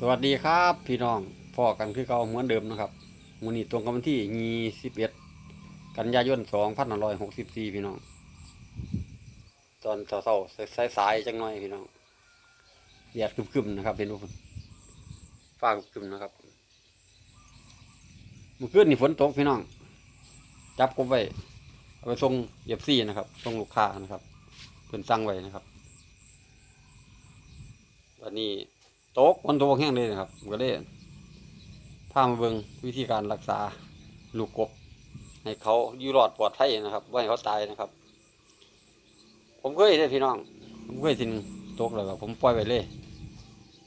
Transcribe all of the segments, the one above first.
สวัสดีครับ พี่น้องพ่อกันคือเก่าเหมือนเดิมนะครับมูนี่ตรงกับวันที่ยี่สิบเอ็ดกันยายนสองพันห้าร้อยหกสิบสี่พี่น้อง ตอนเช้าๆสายๆจังหน่อยพี่น้องแดดคึมๆนะครับเป็นรูปฟ้าคึมๆนะครับเมื่อคืนนี่ฝนตกพี่น้อง จับกบไว้เอาไปส่งเย็บซี่นะครับส่งลูกค้านะครับเพิ่นสั่งไว้นะครับวันนี้ ตกมันตกแห้งเลยนะครับก็เลยพามาเบิงวิธีการรักษาลูกกบ ให้เขาอยู่รอดปลอดภัยนะครับไม่ให้เขาตายนะครับ ผมเคยเด้พี่น้อง ผมเคยทีนึงตกแล้วก็ผมปล่อยไปเลย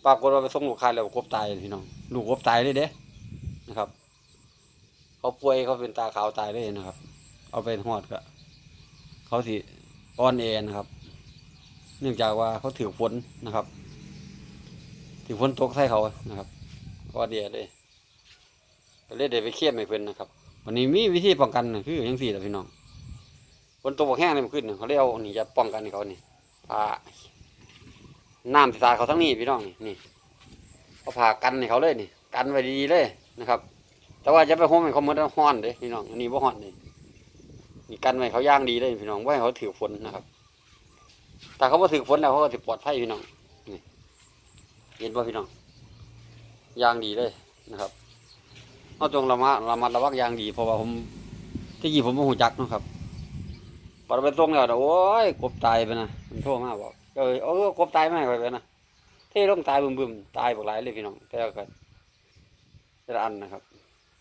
ปรากฏว่าไปส่งลูกค้าแล้วกบตายพี่น้อง ลูกกบตายเลยเด้นะครับ เขาป่วยเขาเป็นตาขาวตายเลยนะครับ เอาไปหอดก็เขาสิอ่อนแอนะครับ เนื่องจากว่าเขาถือฝนนะครับ ที่ฝนตกใส่เขานะครับว่าเดียเลยก็เลยเดี๋ยวไปเคี่ยมให้เพิ่นนะครับ วันนี้มีวิธีป้องกันคืออยังสี่แหละพี่น้องฝนตกบ่แห้งเลยมันขึ้นเขาเรียกเอานี่จะป้องกันเขานี่ผ่าน้ำที่สาเขาทั้งนี้พี่น้องนี่นี่เขาผ่ากันให้เขาเลยนี่ กันไว้ดีเลยนะครับ แต่ว่าจะไปห้มให้เขาหมดห้อนเด้พี่น้องอันนี้บ่ห้อนเลยนี่กันไว้เขาย่างดีเลยพี่น้องไว้เขาถือฝนนะครับ แต่เขาบ่ถือฝนแล้วเขาก็สิปลอดภัยพี่น้อง เห็นป่ะพี่น้องยางดีเลยนะครับเอาตรงระมัดระมัดระวังยางดีเพราะว่าผมที่กี้ผมไม่หูจักนะครับพอเราไปตรงแล้วโอ้ยกบตายไปนะมันโทษมากบอกเออเออกบตายไม่ไปไปนะเท่ลงตายบึมบึมตายบอกหลายเลยพี่น้องแต่ละกันแต่ละอันนะครับ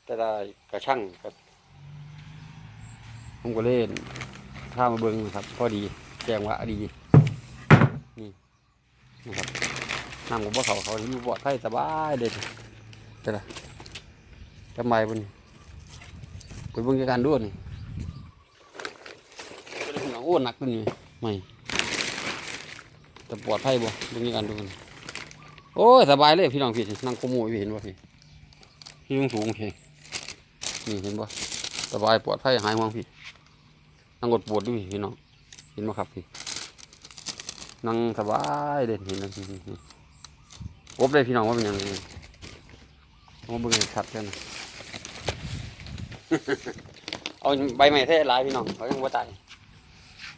แต่ละกระช่างครับผมก็เล่นข้ามาเบิ้งนะครับพอดีแจงว่าดีนี่นะครับ น้ำกับบ่เขาเขาอยู่บ่อไทยสบายเด็ดแต่ละทำไมบุญไปเบิ่งกันด้วยนี่เป็นหนังอ้วนหนักขึ้นนี่ไม่แต่ปลอดภัยบ่เบิ่งกันดูกันโอ้ยสบายเลยพี่น้องพี่นั่งกมูพี่เห็นบ่พี่พี่ยังสูงพี่นี่เห็นบ่สบายปลอดภัยหายห่วงพี่นั่งกดปวดด้วยพี่น้องเห็นบ่ครับพี่นั่งสบายเด็ดเห็นแล้ว กบเลยพี่น้องว่าเป็นยังไงผมเบิ่งชัดกันนเอาใบไม้เท่หลายพี่น้องเขายังว่าตาย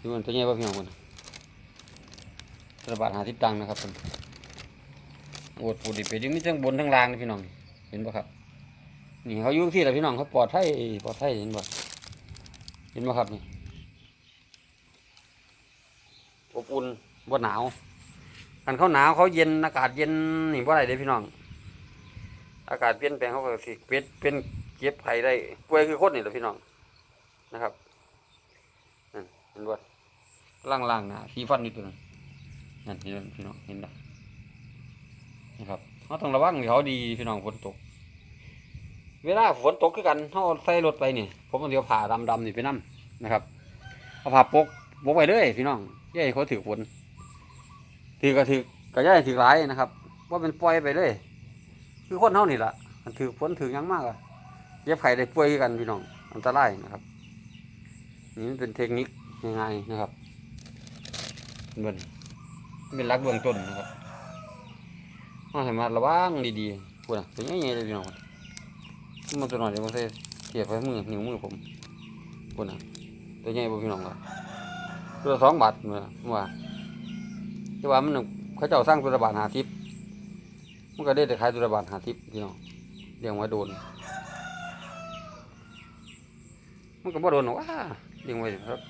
ที่มันตัวใหญ่ว่าพี่น้องคนระบาดหาทิศตังค์นะครับผมโอดปูดิไปดึงมีทั้งบนทั้งล่างนะพี่น้อง เห็นปะครับ นี่เขาอยู่ที่ไหนพี่น้องเขาปลอดภัยปลอดภัยเห็นปะเห็นปะครับนี่อบอุ่นบ่หนาว คันเขาหนาวเขาเย็นอากาศเย็นนี่ว่าไรเด้พี่น้อง อากาศเปลี่ยนแปลงเขาก็สิเป็นเป็นเก็บไผ่ได้ป่วยคือคนนี่แหละพี่น้องนะครับนั่นเห็นบ่ล่างๆนะสีฟันนิดนึงนั่นเห็นพี่น้องเห็นบ่นะครับเขาต้องระวังเขาดีพี่น้องฝนตก เวลาฝนตกคือกันเขาใส่รถไปนี่ ผมเอาเดี๋ยวผ่าดำๆนี่ไปนํนะครับเอาผ่าปกปกไปเลยพี่น้องอย่าให้เขาถือฝน ถือก็ถือก็ย่ายถือหลายนะครับว่าเป็นปล่อยไปเลย คือคนเท่านี่แหละมันถือฝนถือยังมากอะเย็บไข่ได้ป่วยกันพี่น้องอันตรายนะครับ นี่มันเป็นเทคนิคง่ายๆนะครับเบิ่นเป็นหลักเบื้องต้นนะครับเราสามารถระวังดีๆพูดนะตัวใหญ่ๆเลยพี่น้องมันตัวหน่อยเดี๋ยวมันใส่เทียบไปมือนิ้วมือผมพูดนะตัวใหญ่บ่พี่น้องครับตัวสองบาทเมื่อว่า ที่ว่ามันน่ะเขาเจ้าสร้างตุลบาทหาทิพย์มันก็ได้แต่ขายตุลบาทหาทิพย์พี่น้องเลี้ยงไว้โดน มันก็บ่โดนหรอกว่าเลี้ยงไว้ครับ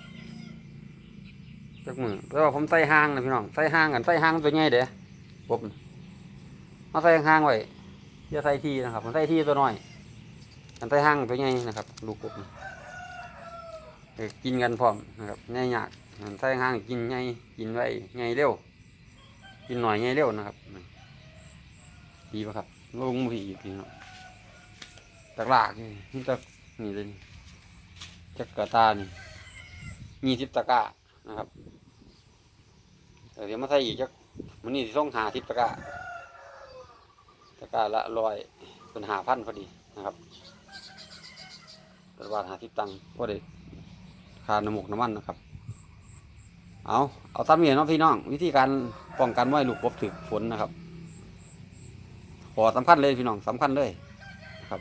จักมือแต่ว่าผมใส่ห้างนะพี่น้องใส่ห้างกันใส่ห้างตัวใหญ่เด้ผมเอาใส่ห้างไว้อย่าใส่ทีนะครับผมใส่ทีตัวน้อยกันใส่ห้างตัวใหญ่นะครับลูกกบกินกันพร้อมนะครับง่ายยากใส่ห้างกินง่ายกินไว้ง่ายเร็ว กินหน่อยง่ายเร็วนะครับดีป่ะครับลงมืออีกทีเนาะตะลากนี่ตะนี่เลยนี่จักกะตานี่ยี่สิบตะกร้านะครับแต่เดี๋ยวมาใส่อีกจักมันนี่สิต้องหาทิปตะกร้าตะกร้าละร้อยเป็นหาพันพอดีนะครับระบาทหาทิปตังค์ว่าเด็ค่าน้ำมกน้ำมันนะครับ เอาเอาตามนี้เนาะพี่น้อง วิธีการ ป้องกันไม่ให้ลูกกบถึกฝนนะครับฝพอสำคัญเลยพี่น้องสำคัญเลยครับ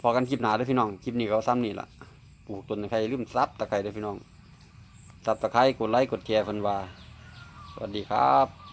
พอกันคลิปหนาด้วยพี่น้องคลิปนี้ก็เขาซ้ำนี่ล่ะปลูกต้นตะไคร้ลืมซับตะไคร้ด้วยพี่น้องซับตะไคร้กดไลค์กดแชร์เพิ่นว่าสวัสดีครับ